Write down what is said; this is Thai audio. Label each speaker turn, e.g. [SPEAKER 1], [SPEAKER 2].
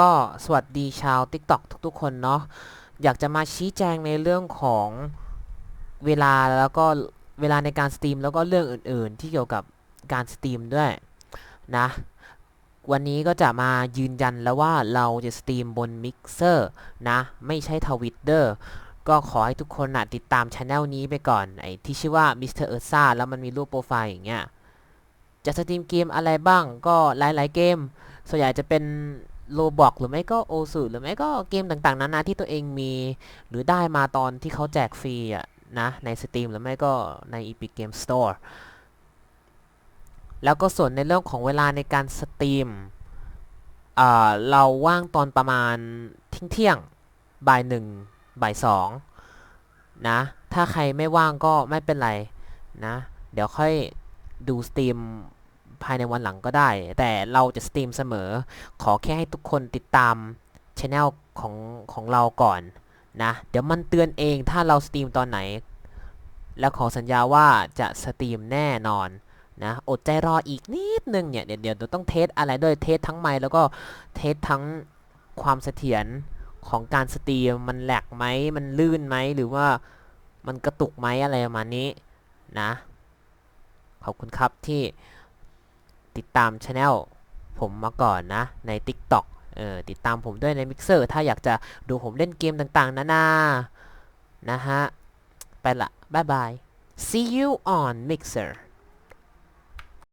[SPEAKER 1] ก็สวัสดีชาว TikTok ทุกๆคนเนาะอยากจะมาชี้แจงในเรื่องของเวลาแล้วก็เวลาในการสตรีมแล้วก็เรื่องอื่น ๆ ที่เกี่ยวกับการสตรีมด้วยนะวันนี้ก็จะมายืนยันแล้วว่าเราจะสตรีมบน Mixer นะ ไม่ใช่ทวิตเดอร์ก็ขอให้ทุกคนนะติดตามช anel นี้ไปก่อนไอ้ที่ชื่อว่า Mr. e r s a แล้วมันมีรูปโปรไฟล์อย่างเงี้ยจะสตรีมเกมอะไรบ้างก็หลาย ๆ เกม ส่วนใหญ่จะเป็น โลบอกหรือไม่ก็โอสูหรือไม่ก็เกมต่างๆนานาที่ตัวเองมี หรือได้มาตอนที่เขาแจกฟรีอะนะใน Steam หรือไม่ก็ใน Epic Game Store แล้วก็ส่วนในเรื่องของเวลาในการสตรีมเราว่างตอนประมาณเที่ยงบ่ายหนึ่งบ่ายสองนะ ถ้าใครไม่ว่างก็ไม่เป็นไรนะ เดี๋ยวค่อยดูสตรีม ภายในวันหลังก็ได้ แต่เราจะสตรีมเสมอ ขอแค่ให้ทุกคนติดตามช anel ของของเราก่อนนะ เดี๋ยวมันเตือนเองถ้าเราสตรีมตอนไหน แล้วขอสัญญาว่าจะสตรีมแน่นอนนะอดใจรออีกนิดนึงเนี่ย เดี๋ยวเดี๋ยวต้องเทสอะไรด้วยเทสทั้งไมค์แล้วก็เทสทั้งความเสถียรของการสตรีมมันแหลกไหมมันลื่นไหมหรือว่ามันกระตุกไหมอะไรประมาณนี้นะ ขอบคุณครับที่ ติดตามช anel ผมมาก่อนนะใน TikTok เออติดตามผมด้วยใน Mixer ถ้าอยากจะดูผมเล่นเกมต่างๆ นานานะฮะ ไปละ บ๊ายบาย see you on Mixer